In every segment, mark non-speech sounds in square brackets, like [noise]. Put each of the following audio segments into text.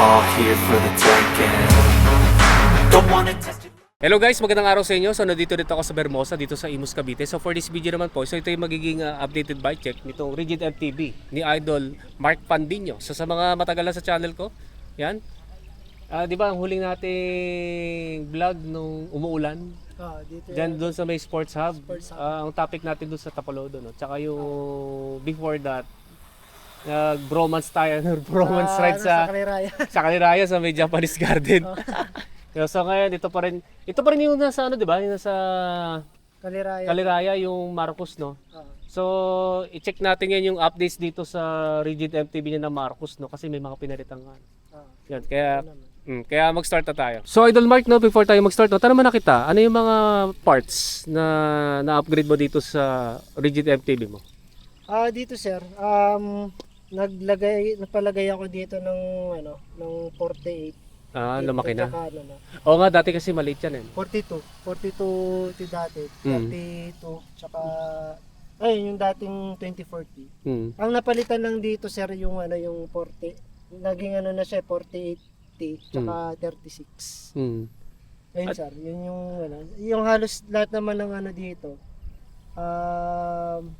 All here for the taking Don't wanna test it Hello guys, magandang araw sa inyo. So nandito dito ako sa Bermosa dito sa Imus Cavite. So for this video naman po, so ito yung magiging uh, updated bike check nitong Rigid MTB ni Idol Mark Pandinho. So sa mga matagal na sa channel ko, yan. Ah, 'di ba ang huling nating vlog nung umuulan? Ah, dito Diyan doon sa may Sports Hub. Sports Hub. Ah, ang topic natin doon sa Tapalodo, no. Tsaka yung before that nag bromance tayo, [laughs] bromance Ah, ride ano, sa sa Kaliraya. [laughs] sa Kaliraya sa may Japanese [laughs] Garden. so, so ngayon ito pa rin ito pa rin yung nasa ano 'di ba? Yung nasa Kaliraya. Kaliraya yung Marcos no. Ah, So i-check natin yan yung updates dito sa Rigid MTB niya na Marcos no kasi may mga pinalitan nga. ah, Yan kaya mm, kaya mag-start na tayo. So Idol Mark no before tayo mag-start no, mo na kita, ano yung mga parts na na-upgrade mo dito sa Rigid MTB mo? Ah, dito sir, um, naglagay, nagpalagay ako dito ng, ano, ng 48. Ah, lumaki na. tsaka ano na. Oo nga dati kasi maliit yan eh. 42. 42 ti dati. Mm. 32. Tsaka, ayun, yung dating 2040. Hmm. Ang napalitan lang dito sir, yung ano, yung 40. Naging ano na siya, 48T. Tsaka 36. Hmm. Ayun sir, yun yung ano, yung halos lahat naman ng ano dito. Um,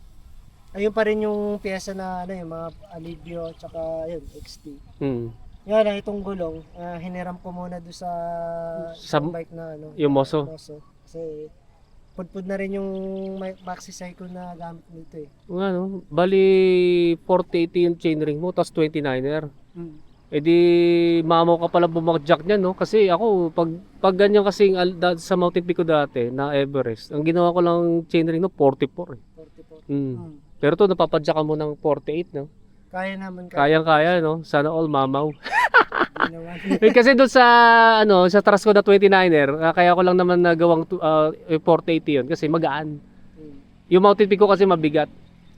ayun pa rin yung pyesa na ano yung mga alivio tsaka yun XT. Hmm. Yan lang itong gulong, ah, hiniram ko muna do sa, Sa- bike na ano. yung Moso? Moso. Kasi pudpud na rin yung ma- maxi cycle na gamit nito eh. Nga no, bali 4080 yung chainring mo, tapos 29er. Mm. E di mamaw ka pala bumagjack niyan no kasi ako pag pag ganyan kasing al- da- sa Mountain Peak ko dati na Everest ang ginawa ko lang chainring no 44 eh. 44. Mm. Mm. Pero to napapadyak ka mo ng 48 no? Kaya naman kaya no? Sana all mamaw. Hindi naman. [laughs] Eh, kasi doon sa ano sa Trasco na 29er ah, kaya ko lang naman nagawang tu- ah, eh, 480 yun kasi magaan. Mm. yung Mountain Peak ko kasi mabigat.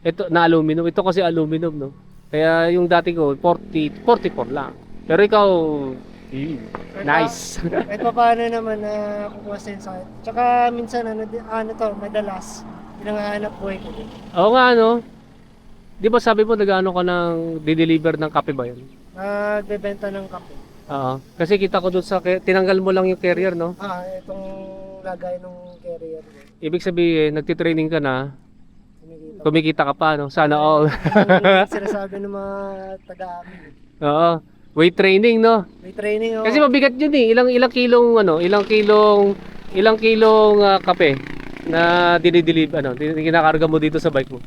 Ito na aluminum. Ito kasi aluminum no? Kaya yung dati ko 40 44 lang. Pero ikaw eh, nice. Kahit pa paano naman na kukuha sa insight. Tsaka minsan ano, di- ano to, madalas, pinangahanap buhay ko din. Oo nga ano. Di ba sabi mo nagano ka ng di-deliver ng kape ba yun? Nagbebenta ng kape. Oo. Kasi kita ko doon sa tinanggal mo lang yung carrier no. Ah, itong lagay ng carrier. Ibig sabihin nagti-training ka na, Kumikita. kumikita ka pa no. Sana all. Yung [laughs] sinasabi ng mga taga-amin. Oo. Weight training no. May training ako. Kasi mabigat yun eh. Ilang ilang kilong ano, ilang kilong ilang kilong ah, kape na dinideliver ano, kinakarga mo dito sa bike mo.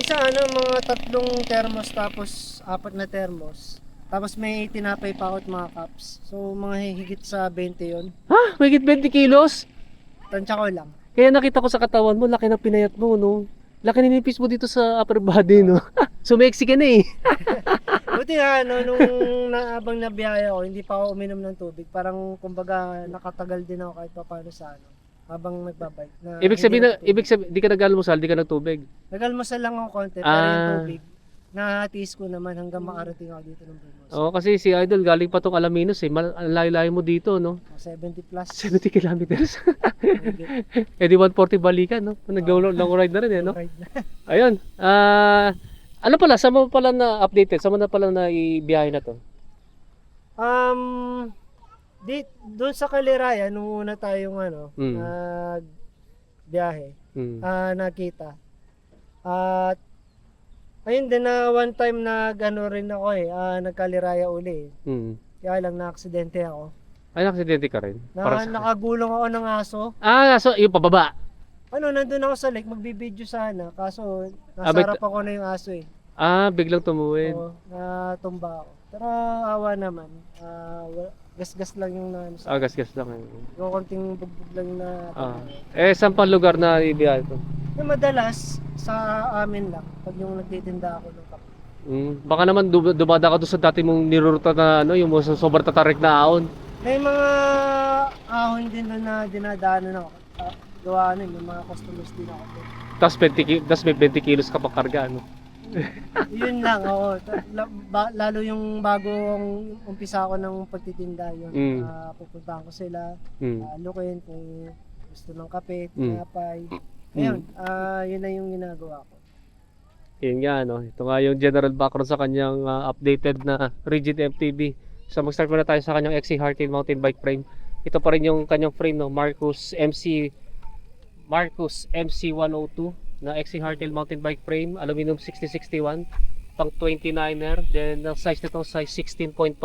Isa ano, mga tatlong thermos tapos apat na thermos. Tapos may tinapay pa ako at mga cups. So mga higit sa 20 yon. Ha? May 20 kilos? Tansya ko lang. Kaya nakita ko sa katawan mo, laki ng pinayat mo, no? Laki ninipis mo dito sa upper body, no? [laughs] Sumexy ka na eh. [laughs] Buti nga, ano, nung naabang na biyahe ako, hindi pa ako uminom ng tubig. Parang, kumbaga, nakatagal din ako kahit pa paano sa ano, habang nagbabike. Na Ibig sabihin, na, ibig sabihin, di ka nag-almusal, di ka nagtubig. Nagalmasal lang ako konti, pero Ah. yung tubig, nahatiis ko naman hanggang makarating ako dito ng Burgos. Oo, kasi si Idol, galing pa tong Alaminos eh. Layo-layo mo dito, no? 70 plus. [laughs] 70 kilometers. [laughs] Eh di 140 balikan, no? Nag-go long ride na rin eh, no? [laughs] Ayun. Ah, ano pala, saan mo pala na updated? Saan mo na pala na ibiyahe na to? Um, di, doon sa Kaliraya, nung una tayong ano, Mm. nag biyahe, Hmm. ah nakita. At ayun din na one time na gano rin ako eh, ah, nagkaliraya uli. eh. Hmm. Kaya lang na aksidente ako. Ay, naksidente ka rin? Na, Para sa- nakagulong ako ng aso. Ah, so, yung pababa. Ano, nandun ako sa lake, magbibideo sana. Kaso, Ah, nasa but- harapan ko na yung aso eh. Ah, biglang tumuwid. Oo, natumba ako. Pero awa naman. Ah, wa- gasgas lang yung na, ano, Ah, gas-gas lang. eh. yung konting bugbog lang na. Ah. Eh, saan pa lugar na ibiyahe to? Yung madalas, sa amin lang, pag yung nagtitinda ako ng kape. Mm. Baka naman dum- dumada ka doon sa dati mong niruruta na ano, yung mga sobrang tatarik na ahon. May mga ahon din doon na dinadaanan ako. Uh, gawa ano, may mga customers din ako. doon. Tapos 20, ki- tapos may 20 kilos ka pa karga, ano? [laughs] Yun lang, oo. Lalo yung bagong umpisa ko ng pagtitinda yun. Mm. Ah, pupuntahan ko sila, Mm. uh, kung gusto ng kape, Mm. tinapay. Ayun, ah yun na yung ginagawa ko. Yun nga, no? Ito nga yung general background sa kanyang ah, updated na rigid MTB. So mag-start muna tayo sa kanyang XC Hardtail mountain bike frame. Ito pa rin yung kanyang frame, no? Marcus MC Marcus MC102 na XC Hardtail mountain bike frame, aluminum 6061, pang 29er. Then ang size nito size 16.5.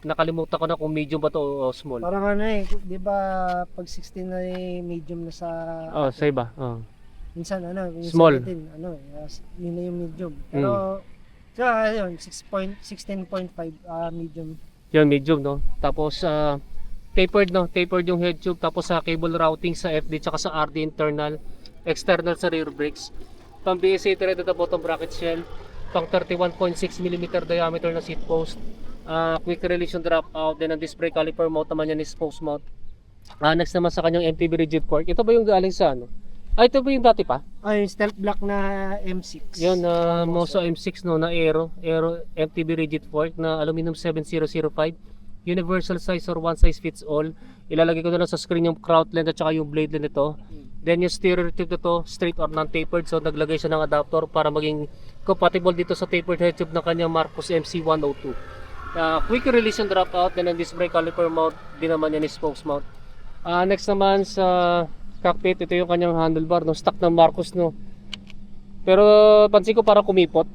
Nakalimutan ko na kung medium ba to o small. Parang ano eh, di ba pag 16 na eh, medium na sa... Oh, sa iba. Oh. Minsan ano, minsan Small. din, ano, eh, yun na yung medium. Pero, kaya yun, 6 point, 16.5 ah, medium. Yun, medium, no? Tapos, ah, tapered, no? Tapered yung head tube. Tapos, sa cable routing sa FD, tsaka sa RD internal. External sa rear brakes. Pang BSA threaded na bottom bracket shell. Pang 31.6mm diameter na seat post. Ah, quick release yung drop out. Then, ang disc brake caliper mount naman yan is post mount. Ah, next naman sa kanyang MTB rigid fork. Ito ba yung galing sa ano? Ah, ito ba yung dati pa? Ah, yung stealth black na M6. Yun, na Moso M6 no, na Aero, Aero MTB rigid fork na aluminum 7005. Universal size or one size fits all. Ilalagay ko na lang sa screen yung crown length at saka yung blade length nito. Then yung steerer tube nito, straight or non-tapered. So naglagay siya ng adapter para maging compatible dito sa tapered head tube ng kanyang Marcos MC102. Uh, quick release yung dropout, then ang disc brake caliper mount, din naman yan is spokes mount. Ah, next naman sa cockpit, ito yung kanyang handlebar, no? stock ng Marcos, no? Pero pansin ko parang kumipot.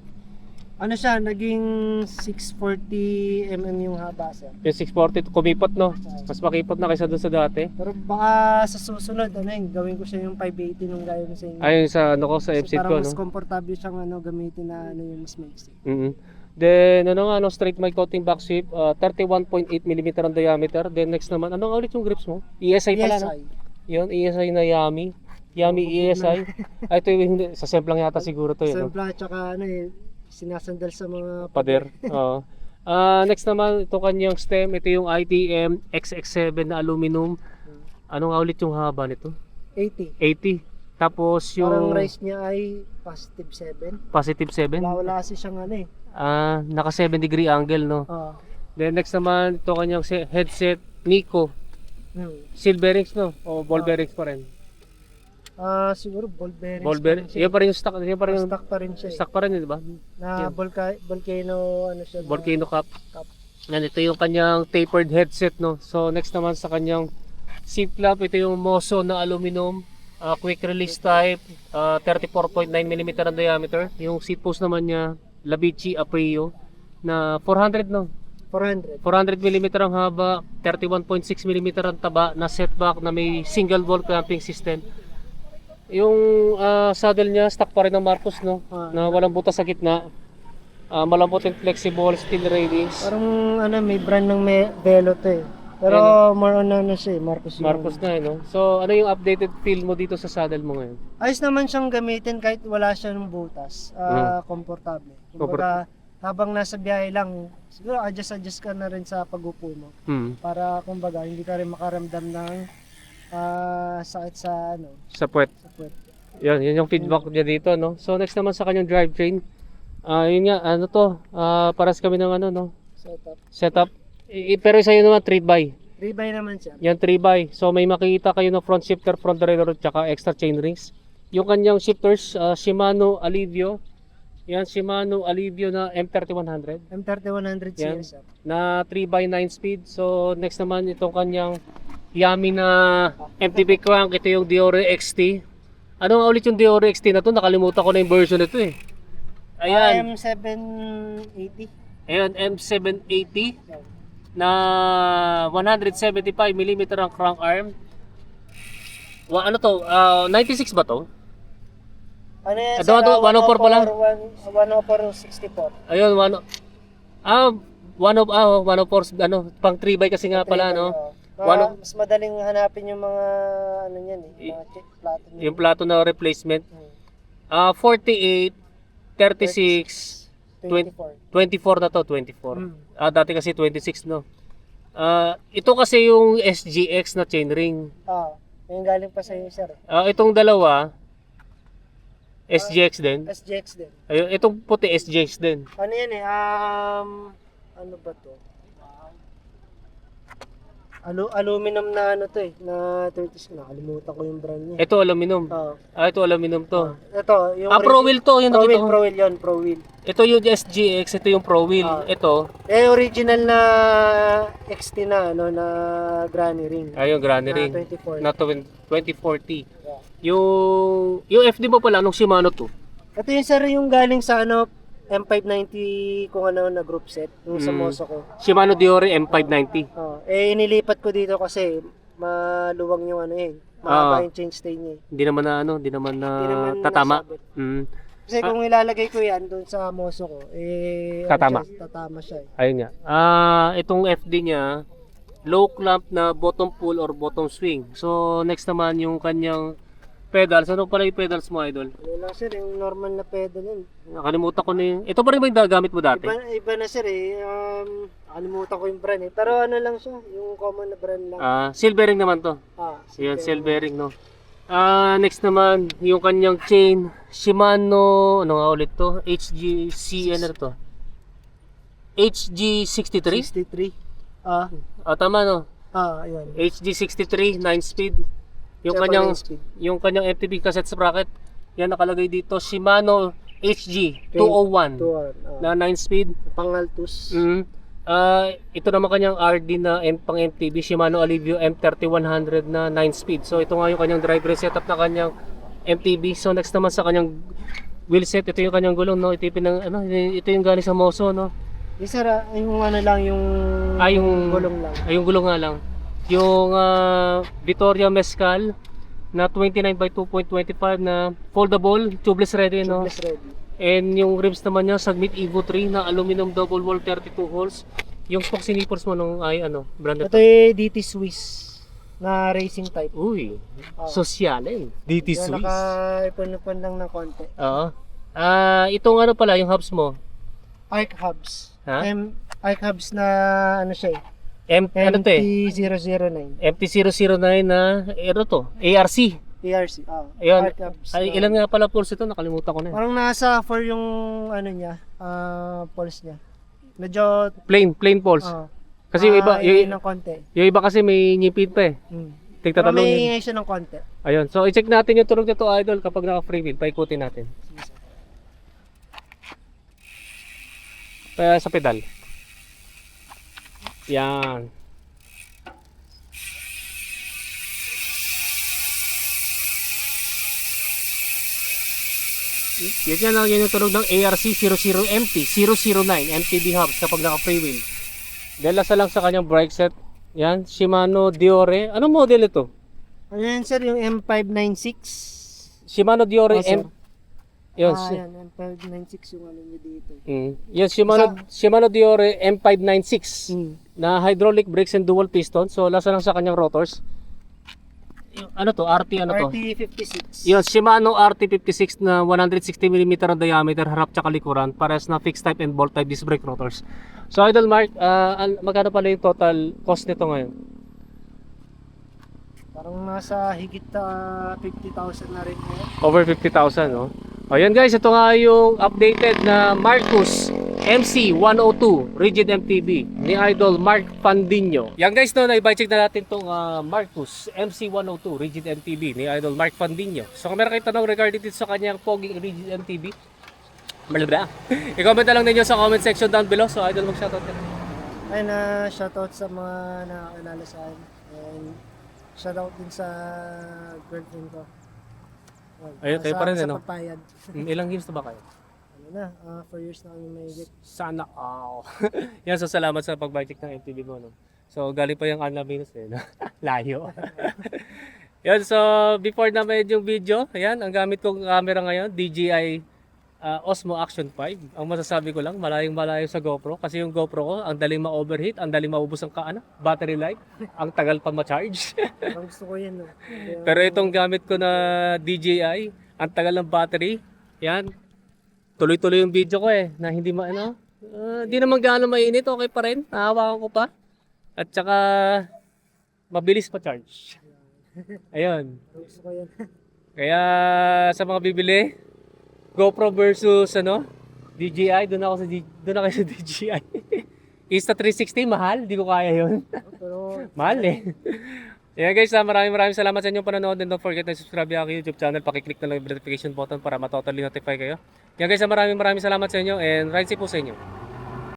Ano siya, naging 640 mm yung haba siya. Yung 640 kumipot no. Mas makipot na kaysa doon sa dati. Pero baka sa susunod, ano yun, gawin ko siya yung 580 nung gaya ko sa inyo. Ayun sa ano ko sa MC parang ko mas no. komportable siyang ano, gamitin na ano yung mas maiksi. Mhm. Then ano nga no straight mic coating back shape, uh, 31.8 mm ang diameter. Then next naman, ano nga ulit yung grips mo? ESI pala no. ESI. Yun, ESI na Yami. Yami ESI. Ay ito yung sa semplang yata siguro to yun. No? Sempla, tsaka ano eh, sinasandal sa mga Pader. Oo. Ah, next naman ito kanyang stem, ito yung ITM XX7 na aluminum. Ano nga ulit yung haba nito? 80. 80. Tapos yung Parang race niya ay positive 7. positive 7. Wala, wala kasi siyang ano eh. Ah, naka 7 degree angle no. Ah, Then next naman ito kanyang se- headset Nico. hmm. Seal bearings no o ball Ah. bearings pa rin. Ah, siguro ball bearings. Ball pa bearing. Yan pa rin yung stock, yan pa rin yung Stock pa rin siya eh. stock pa rin, di ba? Na volca- volcano ano siya. na- Volcano cap. Cap. Yan ito yung kanyang tapered headset no. So next naman sa kanyang seat flap ito yung Moso na aluminum. ah, quick release type, ah, 34.9 mm ang diameter. Yung seat post naman niya, Labici Aprio na 400 no. 400. 400 mm ang haba, 31.6 mm ang taba na setback na may single wall clamping system. Yung ah, saddle niya stock pa rin ng Marcos no, Ah. na walang butas sa gitna. Ah, malambot and flexible steel railings. Parang ano, may brand ng me- Velo to eh. Pero more on ano siya eh, Marcos. yung- Marcos na eh, no? So, ano yung updated feel mo dito sa saddle mo ngayon? Ayos naman siyang gamitin kahit wala siyang butas. Ah, komportable. Kumbaga, habang nasa biyahe lang, siguro adjust-adjust ka na rin sa pag-upo mo. Hmm, Para kumbaga, hindi ka rin makaramdam ng ah, sakit sa ano, sa puwet. sa puwet. Yan, yun yung feedback niya dito, no? So, next naman sa kanyang drivetrain. Ah, yun nga, ano to? Ah, paras kami ng ano, no? Setup. Setup. I- i- pero sa naman, 3x. 3x naman siya. Yan 3x. So may makikita kayo ng front shifter, front derailleur, tsaka extra chain rings. Yung kanyang shifters, ah, Shimano Alivio. Yan Shimano Alivio na M3100 M3100 Yan. CSR. na 3x9 speed. So next naman itong kanyang Yami na MTB crank. Ito yung Diore XT. Ano nga ulit yung Diore XT na to? Nakalimutan ko na yung version nito eh. Ayan. M780. Ayan, M780 Yan. na 175mm ang crank arm. Wa, ano to? Ah, 96 ba to? Ano yan? Ito, ito, 104 pala. 104, 164. Ayun, one Ah, one of ah, one of four, ano, pang 3 by kasi nga pala, no? Mga, One of- mas madaling hanapin yung mga ano yan eh, mga check plato. Yung plato na replacement. Hmm. Ah, 48, 36, 24. 24 na to, 24. Mm. Ah, dati kasi 26, no? Ah, ito kasi yung SGX na chainring. Ah, yung galing pa sa iyo, sir. Ah, itong dalawa, SGX din. SGX din. Ayun, itong puti SGX din. Ano yan eh, um, ano ba to? Alu aluminum na ano to eh, na 30s, nakalimutan ko yung brand niya. Ito aluminum. Ah, Ah, ito aluminum to. ito, yung Ah, Pro Wheel to, yun Pro nakita Wheel, ko. Pro Wheel yun, Pro Wheel. Ito yung SGX, ito yung Pro Wheel. Ah. Ito, Eh, original na XT na, ano, na granny ring. ayun, granny Na ring. 24. Na 20- 2040. Yeah. Yung, yung FD mo pala, anong Shimano to? Ito yung sir yung galing sa ano, M590 kung ano na group set, yung sa Mm. Moso ko. Shimano Diore M590. Oh, eh, inilipat ko dito kasi maluwang yung ano eh. Ah. Mahaba yung change stay niya eh. Hindi naman na ano, hindi naman na Hindi naman tatama. nasabit. Mm. Kasi kung ilalagay ko yan doon sa Moso ko, eh, ano Tatama. siya, tatama siya eh. Ayun nga. Ah, itong FD niya, low clamp na bottom pull or bottom swing. So, next naman yung kanyang pedals. Ano pala yung pedals mo, idol? Ano lang sir, yung normal na pedal yun. Nakalimutan ko na yung... Ito pa rin ba yung gamit mo dati? Iba, iba na sir eh, um, nakalimutan ko yung brand eh. Pero ano lang siya, yung common na brand lang. Ah, silvering naman to. Ah, Yan, sige. silvering, no? Ah, next naman, yung kanyang chain, Shimano, ano nga ulit to? HGC, ano to? HG63? 63. Ah, Ah, tama, no? ah, ayun. HG63, 9 speed. Yung kanyang, speed. yung kanyang MTB cassette sprocket, yan nakalagay dito, Shimano HG 201 Tuwan. na Ah. 9 speed. Pangaltus. Mm. Ah, ito naman kanyang RD na M pang MTB Shimano Alivio M3100 na 9 speed. So ito nga yung kanyang driver setup na kanyang MTB. So next naman sa kanyang wheel set, ito yung kanyang gulong no. Ito yung pinang, ano, ito yung galing sa Moso no. Ah, yung ano lang, yung, Ah, yung- gulong lang. Ay, yung gulong nga lang. Yung ah, Vittoria Mescal na 29 by 2.25 na foldable, tubeless ready no. Tubeless ready. And yung rims naman niya, Sagmit Evo 3 na aluminum double wall 32 holes. Yung Foxy nippers mo nung ay ano, brand Ito yung DT Swiss na racing type. Uy, Oh. sosyalen. DT Yan, Swiss. naka-ipon-ipon lang ng konti. Oo. Ah, itong ano pala, yung hubs mo. Arc hubs. Ha? M Arc hubs na ano siya eh. M, ano to eh? MT-009. MT-009 na, eh, ano to? ARC. ARC. Ah, Ayun. Ay, na- ilan nga pala pulse ito? Nakalimutan ko na. eh. Parang nasa 4 yung ano niya, ah pulse niya. Medyo Plain, plain pulse. ah, Kasi yung iba, ah, yung, ng konti. yung iba kasi may ngipin pa eh. Hmm. Pero Tigtatalong may yun. ingay siya ng konti. Ayun. So, i-check natin yung tunog nito, idol, kapag naka-free wheel. Paikutin natin. Kaya sa pedal. Yan. Yan yan lang yun yung tunog ng ARC00MT 009 MTB hubs kapag naka-free wheel. Dahil nasa lang sa kanyang brake set. Yan, Shimano Diore. Anong model ito? Ano yan sir, yung M596? Shimano Diore Oh. M yun, ah, si- yan, M596 yung ano niya dito. mm. Yan, Shimano, Shimano Diore M596 Hmm. Na hydraulic brakes and dual piston. So, lasa lang sa kanyang rotors. Yung, ano to? RT ano to? RT56. Yun, Shimano RT56 na 160mm ang diameter, harap tsaka likuran, pares na fixed type and bolt type disc brake rotors. So, Idol Mark, al- magkano pala yung total cost nito ngayon? Parang nasa higit na 50,000 na rin ngayon. Over 50,000, no? Ayan guys, ito nga yung updated na Marcus MC102 Rigid MTB ni Idol Mark Pandinho. Yan guys, no, na-check na natin tong ah, Marcus MC102 Rigid MTB ni Idol Mark Pandinho. So kung meron kayong tanong regarding dito sa kanyang Poging Rigid MTB, malabla. [laughs] I-comment na lang ninyo sa comment section down below. So Idol, mag-shoutout ka. Ay na shoutout sa mga nakakilala sa akin. And shoutout din sa girlfriend ko. Ayun, kayo pa rin, ano? papayad. Mm, Ilang games na ba kayo? Ano na, 4 years na kami may Sana all. [laughs] Yan, so salamat sa pag-check ng MTV mo. No? So, galing pa yung Anna Venus eh. No? [laughs] Layo. [laughs] yan, so before na medyo yung video, ayan, ang gamit kong camera ngayon, DJI uh, Osmo Action 5. Ang masasabi ko lang, malayong malayo sa GoPro. Kasi yung GoPro ko, ang daling ma-overheat, ang daling maubos ang ka, ano, battery life, ang tagal pa ma-charge. [laughs] Gusto ko yan. No? Pero itong gamit ko na DJI, ang tagal ng battery, yan, tuloy-tuloy yung video ko eh, na hindi ma, ano, hindi naman gaano mainit, okay pa rin, nahawakan ko pa. At saka, mabilis pa charge. Ayun. Gusto ko yun. [laughs] Kaya sa mga bibili, GoPro versus ano, DJI, doon ako sa doon ako sa [laughs] DJI. Insta360 mahal, di ko kaya 'yon. [laughs] Mahal eh. Yeah guys, ah, maraming maraming salamat sa inyong panonood and don't forget na subscribe aking YouTube channel. Paki-click na lang yung notification button para ma-totally notify kayo. Yeah guys, ah, maraming maraming salamat sa inyo and ride safe po sa inyo.